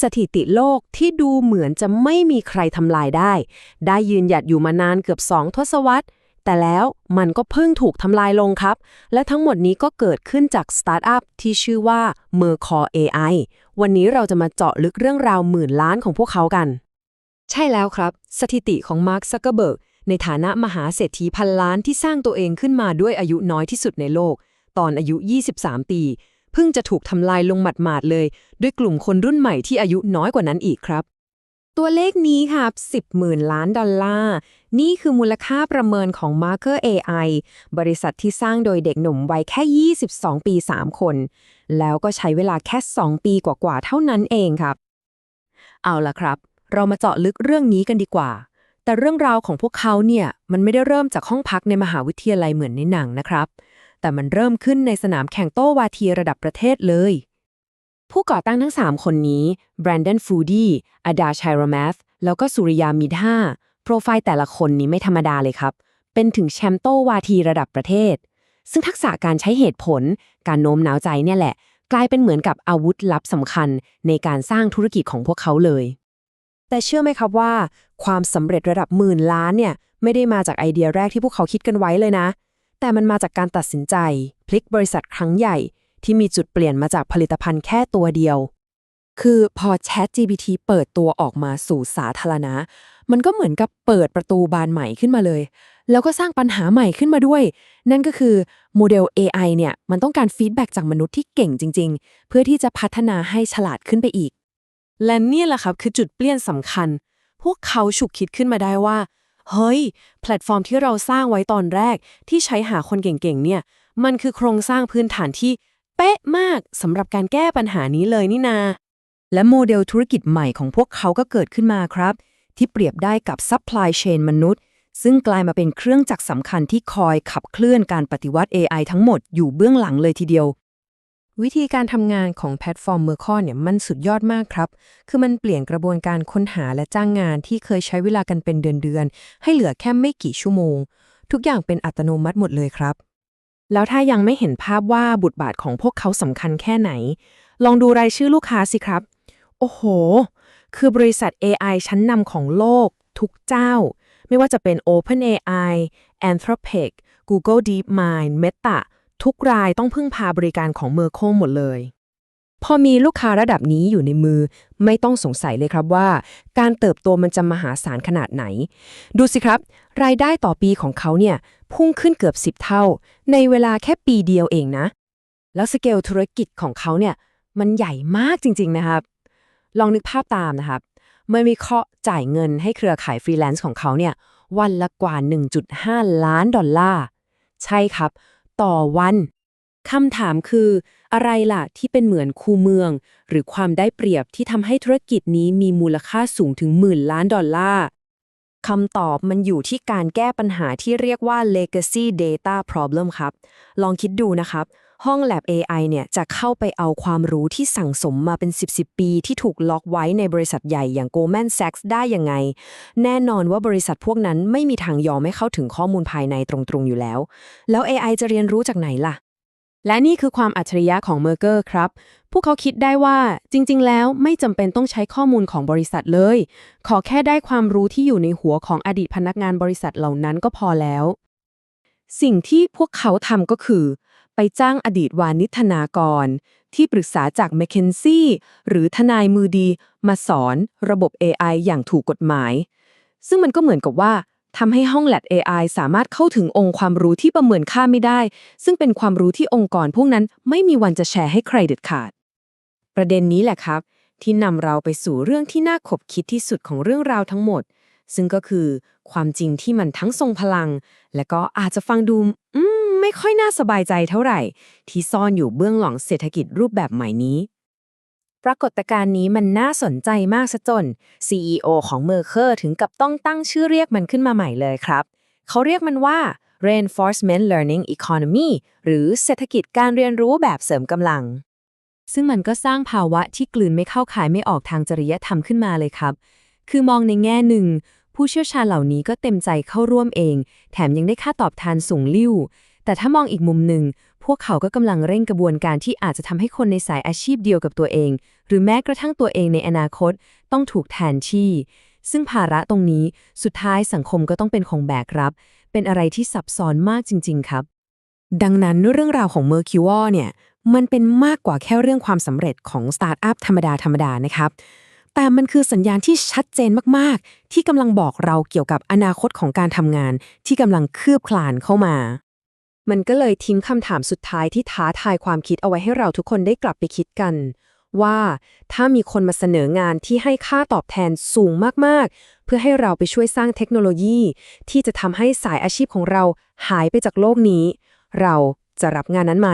สถิติโลกที่ดูเหมือนจะไม่มีใครทำลายได้ ได้ยืนหยัดอยู่มานานเกือบ2ทศวรรษ แต่แล้วมันก็เพิ่งถูกทำลายลงครับ และทั้งหมดนี้ก็เกิดขึ้นจากสตาร์ทอัพที่ชื่อว่า Mercor AI วันนี้เราจะมาเจาะลึกเรื่องราวหมื่นล้านของพวกเขากัน ใช่แล้วครับ สถิติของมาร์คซักเกอร์เบิร์กในฐานะมหาเศรษฐีพันล้านที่สร้างตัวเองขึ้นมาด้วยอายุน้อยที่สุดในโลก ตอนอายุ 23 ปี เพิ่งจะถูกทำลายลงหมัดๆเลย ด้วยกลุ่มคนรุ่นใหม่ที่อายุน้อยกว่านั้นอีกครับ ตัวเลขนี้ครับ10หมื่นล้านดอลลาร์ นี่คือมูลค่าประเมินของ Marker AI บริษัทที่สร้างโดยเด็กหนุ่มวัยแค่ 22 ปี 3 คน แล้วก็ใช้เวลาแค่ 2 ปีกว่าๆเท่านั้นเองครับ เอาล่ะครับ เรามาเจาะลึกเรื่องนี้กันดีกว่า แต่เรื่องราวของพวกเขาเนี่ยมันไม่ได้เริ่มจากห้องพักในมหาวิทยาลัยเหมือนในหนังนะครับ แต่มันเริ่มขึ้นในสนามแข่งโต้วาทีระดับประเทศเลย ผู้ก่อตั้งทั้ง 3 คนนี้แบรนด o นฟูดี้อดาชัยรม t แล้วก็สุริยามิด้าโปรไฟล์แต่ละคนนี้ไม่ธรรมดาเลยครับ เป็นถึงแชมป์โต้วาทีระดับประเทศ ซึ่งทักษะการใช้เหตุผล การโน้มน้าวใจเนี่ยแหละ กลายเป็นเหมือนกับอาวุธลับสำคัญในการสร้างธุรกิจของพวกเขาเลย แต่เชื่อไหมครับว่า ความสำเร็จระดับหมื่นล้านเนี่ยไม่ได้มาจากไอเดียแรกที่พวกเขาคิดกันไว้เลยนะ แต่มันมาจากการตัดสินใจ พลิกบริษัทครั้งใหญ่ ที่มีจุดเปลี่ยนมาจากผลิตภัณฑ์แค่ตัวเดียว คือพอ ChatGPT เปิดตัวออกมาสู่สาธารณะ มันก็เหมือนกับเปิดประตูบานใหม่ขึ้นมาเลย แล้วก็สร้างปัญหาใหม่ขึ้นมาด้วย นั่นก็คือโมเดล AI เนี่ยมันต้องการฟีดแบ็กจากมนุษย์ที่เก่งจริง ๆ เพื่อที่จะพัฒนาให้ฉลาดขึ้นไปอีก และนี่แหละครับคือจุดเปลี่ยนสำคัญ พวกเขาฉุกคิดขึ้นมาได้ว่า เฮ้ย แพลตฟอร์มที่เราสร้างไว้ตอนแรกที่ใช้หาคนเก่งๆ เนี่ย มันคือโครงสร้างพื้นฐานที่เป๊ะมากสำหรับการแก้ปัญหานี้เลยนี่นา และโมเดลธุรกิจใหม่ของพวกเขาก็เกิดขึ้นมาครับ ที่เปรียบได้กับ supply chain มนุษย์ ซึ่งกลายมาเป็นเครื่องจักรสำคัญที่คอยขับเคลื่อนการปฏิวัติ AI ทั้งหมดอยู่เบื้องหลังเลยทีเดียว วิธีการทำงานของแพลตฟอร์มเมอร์คอเนี่ยมันสุดยอดมากครับ คือมันเปลี่ยนกระบวนการค้นหาและจ้างงานที่เคยใช้เวลากันเป็นเดือนๆ ให้เหลือแค่ไม่กี่ชั่วโมง ทุกอย่างเป็นอัตโนมัติหมดเลยครับ แล้วถ้ายังไม่เห็นภาพว่าบทบาทของพวกเขาสำคัญแค่ไหน ลองดูรายชื่อลูกค้าสิครับ โอ้โห คือบริษัท AI ชั้นนำของโลก ทุกเจ้า ไม่ว่าจะเป็น OpenAI, Anthropic, Google DeepMind, Meta ทุกรายต้องพึ่งพาบริการของ Merkle หมดเลย พอมีลูกค้าระดับนี้อยู่ในมือ ไม่ต้องสงสัยเลยครับว่า การเติบโตมันจะมหาศาลขนาดไหน ดูสิครับ รายได้ต่อปีของเขาเนี่ย พุ่งขึ้นเกือบ 10 เท่า ในเวลาแค่ปีเดียวเองนะ แล้วสเกลธุรกิจของเขาเนี่ย มันใหญ่มากจริง ๆนะครับ ลองนึกภาพตามนะครับเมื่อวิเคราะห์จ่ายเงินให้เครือข่ายฟรีแลนซ์ของเขาเนี่ยวันละกว่า 1.5 ล้านดอลลาร์ ใช่ครับ ต่อวันคำถามคือ อะไรล่ะที่เป็นเหมือนคูเมือง หรือความได้เปรียบที่ทำให้ธุรกิจนี้มีมูลค่าสูงถึงหมื่นล้านดอลลาร์คำตอบมันอยู่ที่การแก้ปัญหาที่เรียกว่า legacy data problem ครับ ลองคิดดูนะครับ ห้อง Lab AI เนี่ยจะเข้าไปเอาความรู้ที่สั่งสมมาเป็น 10 10ปี ที่ถูกล็อกไว้ในบริษัทใหญ่อย่าง Goldman Sachs ได้ยังไง แน่นอนว่าบริษัทพวกนั้นไม่มีทางยอมให้เข้าถึงข้อมูลภายในตรงๆอยู่แล้ว แล้ว AI จะเรียนรู้จากไหนล่ะ และนี่คือความอัจฉริยะของเมอร์เกอร์ครับ พวกเขาคิดได้ว่าจริง ๆ แล้วไม่จำเป็นต้องใช้ข้อมูลของบริษัทเลย ขอแค่ได้ความรู้ที่อยู่ในหัวของอดีตพนักงานบริษัทเหล่านั้นก็พอแล้ว สิ่งที่พวกเขาทำก็คือ ไปจ้างอดีตวานิธนากร ที่ปรึกษาจาก m c k เคนซี่หรือทนายมือดี มาสอนระบบ AI อย่างถูกกฎหมาย ซึ่งมันก็เหมือนกับว่าทำให้ห้องแลด AI สามารถเข้าถึงองค์ความรู้ที่ประเมินค่าไม่ได้ ซึ่งเป็นความรู้ที่องค์กรพวกนั้นไม่มีวันจะแชร์ให้ใครเด็ดขาด ประเด็นนี้แหละครับ ที่นำเราไปสู่เรื่องที่น่าขบคิดที่สุดของเรื่องราวทั้งหมด ซึ่งก็คือความจริงที่มันทั้งทรงพลัง และก็อาจจะฟังดูอืม ไม่ค่อยน่าสบายใจเท่าไหร่ ที่ซ่อนอยู่เบื้องหลังเศรษฐกิจรูปแบบใหม่นี้ ปรากฏการณ์นี้มันน่าสนใจมากซะจน CEO ของ Mercer ถึงกับต้องตั้งชื่อเรียกมันขึ้นมาใหม่เลยครับ เขาเรียกมันว่า Reinforcement Learning Economy หรือเศรษฐกิจการเรียนรู้แบบเสริมกำลัง ซึ่งมันก็สร้างภาวะที่กลืนไม่เข้าขายไม่ออกทางจริยธรรมขึ้นมาเลยครับ คือมองในแง่หนึ่ง ผู้เชี่ยวชาญเหล่านี้ก็เต็มใจเข้าร่วมเอง แถมยังได้ค่าตอบแทนสูงลิ่ว แต่ถ้ามองอีกมุมหนึ่ง พวกเขาก็กำลังเร่งกระบวนการที่อาจจะทำให้คนในสายอาชีพเดียวกับตัวเอง หรือแม้กระทั่งตัวเองในอนาคต ต้องถูกแทนที่ ซึ่งภาระตรงนี้สุดท้ายสังคมก็ต้องเป็นของแบกรับ เป็นอะไรที่ซับซ้อนมากจริง ๆ ครับ ดังนั้นเรื่องราวของ Mercure เนี่ยมันเป็นมากกว่าแค่เรื่องความสำเร็จของสตาร์ทอัพธรรมดาธรรมดานะครับ แต่มันคือสัญญาณที่ชัดเจนมาก ๆ ที่กำลังบอกเราเกี่ยวกับอนาคตของการทำงานที่กำลังคืบคลานเข้ามา มันก็เลยทิ้งคำถามสุดท้ายที่ท้าทายความคิดเอาไว้ให้เราทุกคนได้กลับไปคิดกัน ว่าถ้ามีคนมาเสนองานที่ให้ค่าตอบแทนสูงมากๆ เพื่อให้เราไปช่วยสร้างเทคโนโลยี ที่จะทำให้สายอาชีพของเราหายไปจากโลกนี้ เราจะรับงานนั้นไหม